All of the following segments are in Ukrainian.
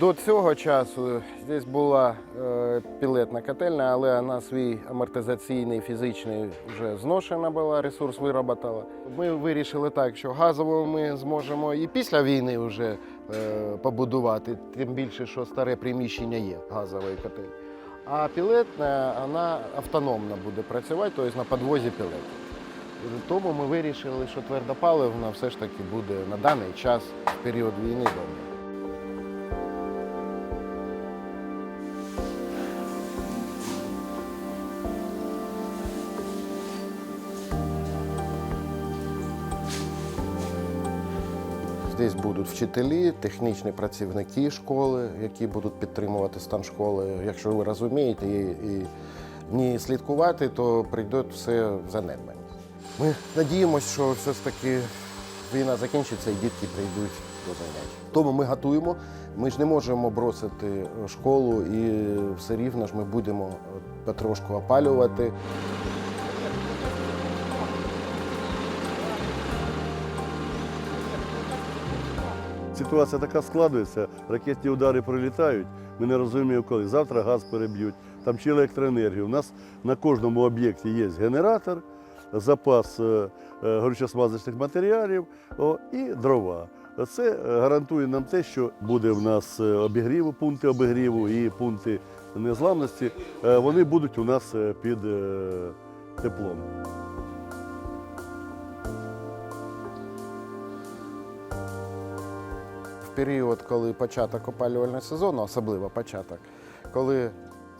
До цього часу здесь була е, пілетна котельня, але вона свій амортизаційний, фізичний вже зношена була, ресурс вироботала. Ми вирішили так, що газову ми зможемо і після війни вже е, побудувати, тим більше, що старе приміщення є газової котельні. А пілетна вона автономно буде працювати, тобто на підвозі пілетів. Тому ми вирішили, що твердопаливна все ж таки буде на даний час в період війни добре. Здесь будуть вчителі, технічні працівники школи, які будуть підтримувати стан школи. Якщо ви розумієте і, і не слідкувати, то прийде все в занедбання. Ми надіємося, що все ж таки війна закінчиться і дітки прийдуть до занять. Тому ми готуємо. Ми ж не можемо бросити школу і все рівно ж ми будемо потрошку опалювати. Ситуація така складується, ракетні удари прилітають. Ми не розуміємо, коли завтра газ переб'ють, там чи електроенергію. У нас на кожному об'єкті є генератор, запас е, е, горючосмазочних матеріалів о, і дрова. Це е, гарантує нам те, що буде в нас обігріву, пункти обігріву і пункти незламності. Вони будуть у нас під теплом. Період, коли початок опалювального сезону, особливо початок, коли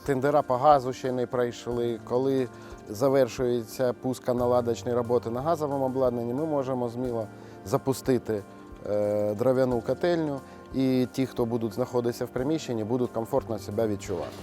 тендера по газу ще не пройшли, коли завершується пусконаладочні роботи на газовому обладнанні, ми можемо зміло запустити е, дров'яну котельню, і ті, хто будуть знаходитися в приміщенні, будуть комфортно себе відчувати.